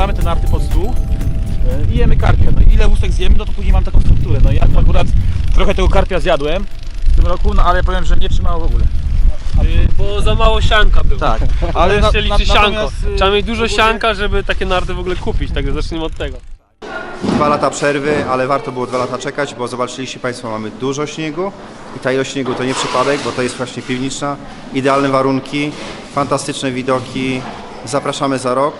y, zakładamy te narty pod stół y, i jemy karpia. No ile łusek zjemy, no to później mam taką strukturę. No ja tu akurat trochę tego karpia zjadłem w tym roku, no ale powiem, że nie trzymało w ogóle. Y, Bo za mało sianka było. Tak, ale jeszcze liczy na- sianko. Trzeba mieć dużo ogólnie- sianka, żeby takie narty w ogóle kupić, także zacznijmy od tego. Dwa lata przerwy, ale warto było dwa lata czekać, bo zobaczyliście Państwo, mamy dużo śniegu i ta ilość śniegu to nie przypadek, bo to jest właśnie piwniczna. Idealne warunki, fantastyczne widoki. Zapraszamy za rok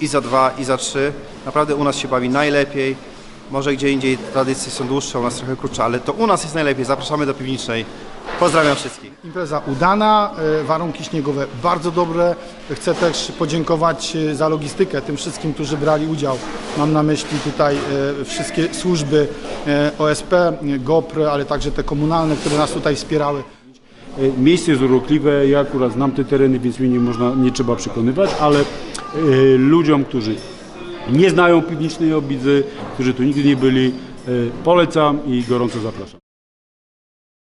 i za dwa i za trzy. Naprawdę u nas się bawi najlepiej. Może gdzie indziej tradycje są dłuższe, u nas trochę krótsze, ale to u nas jest najlepiej. Zapraszamy do piwnicznej. Pozdrawiam wszystkich. Impreza udana, e, warunki śniegowe bardzo dobre. Chcę też podziękować e, za logistykę tym wszystkim, którzy brali udział. Mam na myśli tutaj e, wszystkie służby OSP, GOPR, ale także te komunalne, które nas tutaj wspierały. Miejsce jest urokliwe, ja akurat znam te tereny, więc mnie nie, można, nie trzeba przekonywać, ale ludziom, którzy nie znają piwnicznej obidzy, którzy tu nigdy nie byli, e, polecam i gorąco zapraszam.